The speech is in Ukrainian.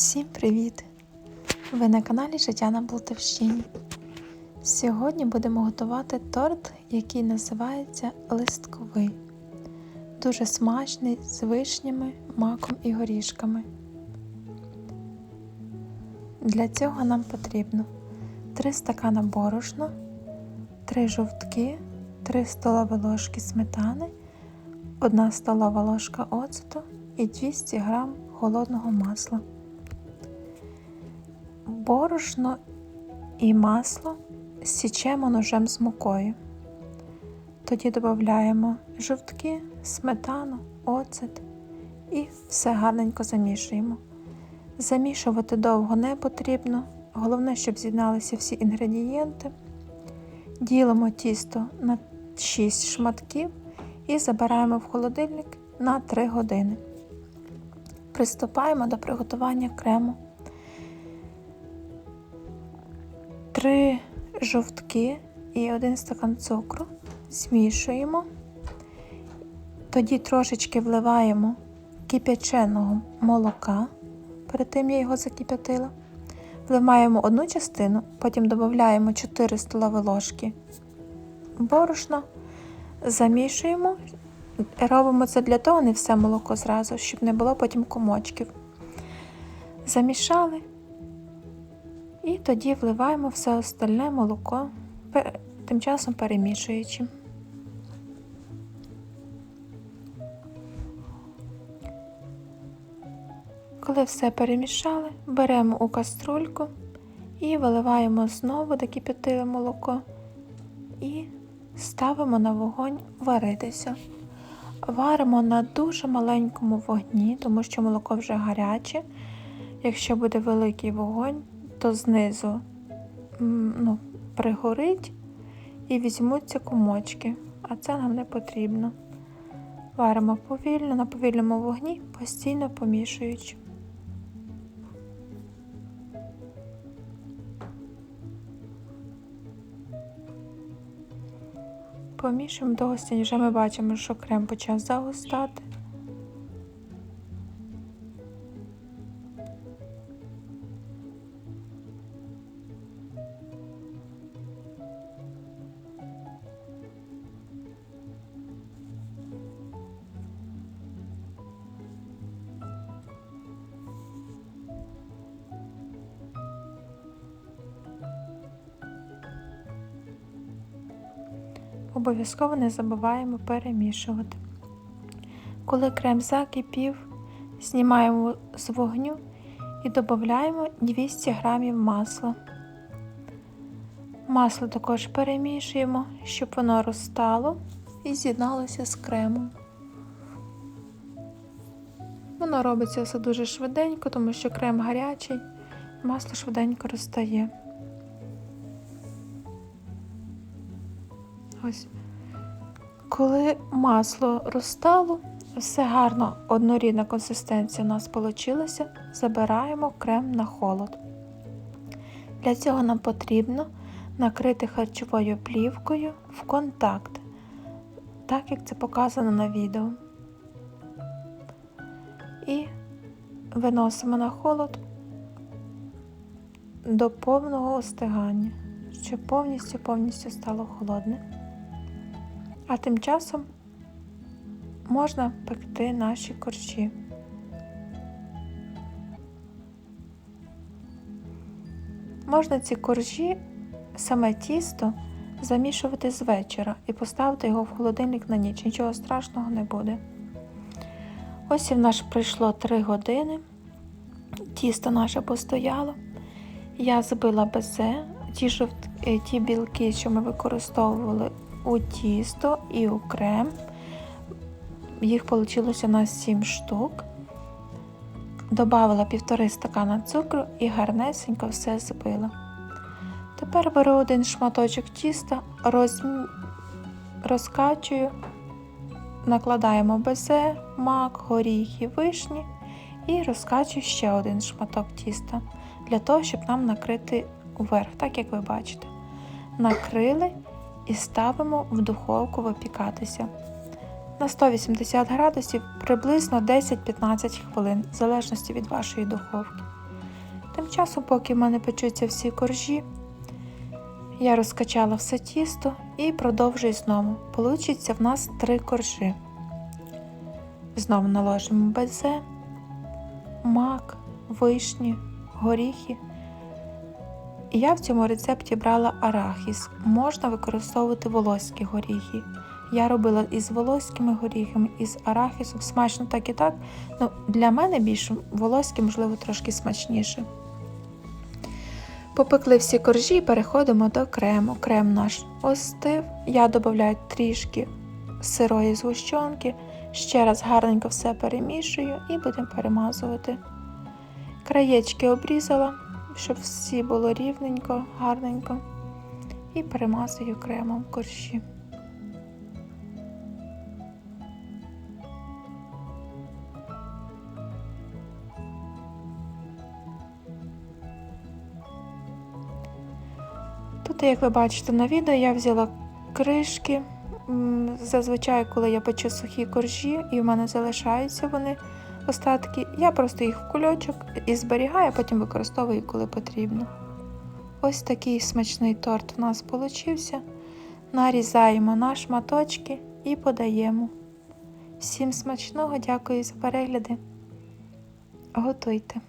Всім привіт! Ви на каналі Життя на Полтавщині. Сьогодні будемо готувати торт, який називається листковий. Дуже смачний з вишнями, маком і горішками. Для цього нам потрібно 3 стакана борошна, 3 жовтки, 3 столові ложки сметани, 1 столова ложка оцету і 200 г холодного масла. Борошно і масло січемо ножем з мукою. Тоді додаємо жовтки, сметану, оцет і все гарненько замішуємо. Замішувати довго не потрібно, головне, щоб з'єдналися всі інгредієнти. Ділимо тісто на 6 шматків і забираємо в холодильник на 3 години. Приступаємо до приготування крему. 3 жовтки і 1 стакан цукру змішуємо. Тоді трошечки вливаємо кип'яченого молока, перед тим я його закип'ятила. Вливаємо одну частину, потім додаємо 4 столові ложки борошна, замішуємо. Робимо це для того, не все молоко зразу, щоб не було потім комочків. Замішали. І тоді вливаємо все остальне молоко, тим часом перемішуючи. Коли все перемішали, беремо у каструльку і виливаємо знову до кип'ятили молоко і ставимо на вогонь варитися. Варимо на дуже маленькому вогні, тому що молоко вже гаряче. Якщо буде великий вогонь, то знизу ну, пригорить і візьмуться комочки, а це нам не потрібно. Варимо повільно, на повільному вогні, постійно помішуючи. Помішуємо до гостя, вже ми бачимо, що крем почав загустати. Обов'язково не забуваємо перемішувати. Коли крем закипів, знімаємо з вогню і додаємо 200 г масла. Масло також перемішуємо, щоб воно розтало і з'єдналося з кремом. Воно робиться все дуже швиденько, тому що крем гарячий, масло швиденько розтає. Ось. Коли масло розтало, все гарно, однорідна консистенція у нас вийшла, забираємо крем на холод. Для цього нам потрібно накрити харчовою плівкою в контакт, так як це показано на відео. І виносимо на холод до повного остигання, щоб повністю-повністю стало холодне. А тим часом можна пекти наші корчі. Можна ці коржі, саме тісто, замішувати з вечора і поставити його в холодильник на ніч. Нічого страшного не буде. Ось і в нас пройшло 3 години. Тісто наше постояло. Я збила безе, ті, ті білки, що ми використовували тісто і у крем. Їх вийшло у нас 7 штук. Добавила півтори стакана цукру і гарнесенько все збила. Тепер беру один шматочок тіста, роз... розкачую, накладаємо безе, мак, горіхи, вишні і розкачую ще один шматок тіста для того, щоб нам накрити вверх, так як ви бачите. Накрили і ставимо в духовку випікатися. На 180 градусів приблизно 10-15 хвилин, в залежності від вашої духовки. Тим часом, поки в мене печуться всі коржі, я розкачала все тісто і продовжую знову. Получиться в нас три коржі. Знову наложимо безе, мак, вишні, горіхи. Я в цьому рецепті брала арахіс. Можна використовувати волоські горіхи. Я робила із волоськими горіхами, із арахісом. Смачно так і так. Ну, для мене більше волоські, можливо, трошки смачніше. Попекли всі коржі і переходимо до крему. Крем наш остив. Я додаю трішки сирої згущенки. Ще раз гарненько все перемішую і будемо перемазувати. Краєчки обрізала, щоб всі було рівненько, гарненько. І перемазую кремом коржі. Тут, як ви бачите на відео, я взяла кришки. Зазвичай, коли я печу сухі коржі і в мене залишаються вони остатки, я просто їх в кульочок і зберігаю, а потім використовую, коли потрібно. Ось такий смачний торт у нас получився. Нарізаємо на шматочки і подаємо. Всім смачного, дякую за перегляди. Готуйте.